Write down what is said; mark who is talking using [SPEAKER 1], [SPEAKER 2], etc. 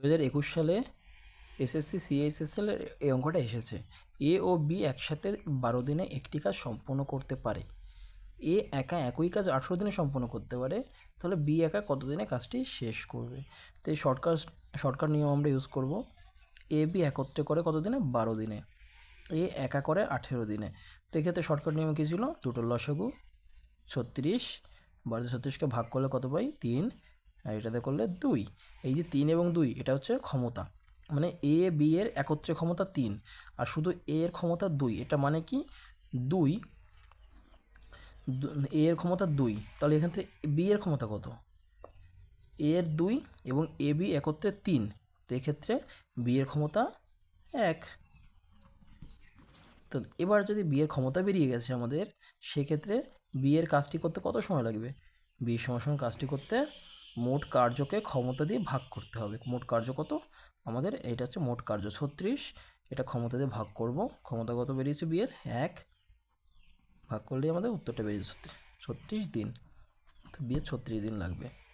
[SPEAKER 1] দু হাজার একুশ সালে এসএসসি, সিএসএসএল এই অঙ্কটা এসেছে। এ ও বি একসাথে বারো দিনে একটি কাজ সম্পন্ন করতে পারে। এ একা একই কাজ আঠেরো দিনে সম্পন্ন করতে পারে। তাহলে বি একা কত দিনে কাজটি শেষ করবে? তো এই শর্টকাট শর্টকাট নিয়ম আমরা ইউজ করব। এ বি একত্রে করে কত দিনে বারো দিনে। এ একা করে আঠেরো দিনে। তো এক্ষেত্রে শর্টকাট নিয়ম কী ছিল? দুটোর লসাগু, ছত্রিশ, বারো ছত্রিশকে ভাগ করলে কত পাই? তিন। আর এটাতে করলে দুই। এই যে তিন এবং দুই, এটা হচ্ছে ক্ষমতা। মানে এ, বি এর একত্রে ক্ষমতা তিন, আর শুধু এ এর ক্ষমতা দুই, এটা মানে কি? দুই। এ এর ক্ষমতা দুই, তাহলে এখান থেকে বি এর ক্ষমতা কত? এর দুই এবং এ, বি একত্রে তিন, তো এক্ষেত্রে বি এর ক্ষমতা এক। তো এবার যদি বিয়ের ক্ষমতা বেরিয়ে গেছে আমাদের, সেক্ষেত্রে বিয়ের কাজটি করতে কত সময় লাগবে? বিয়ের সময় কাজটি করতে মোট কার্যকে ক্ষমতা দিয়ে ভাগ করতে হবে। মোট কার্য কত? আমাদের এটা হচ্ছে মোট কার্য। ছত্রিশ, এটা ক্ষমতা দিয়ে ভাগ করব। ক্ষমতা কত বেরিয়েছে বিয়ের এক। ভাগ করলেই আমাদের উত্তরটা বেরিয়েছে ছত্রিশ। দিন। তো বিয়ের ছত্রিশ দিন লাগবে।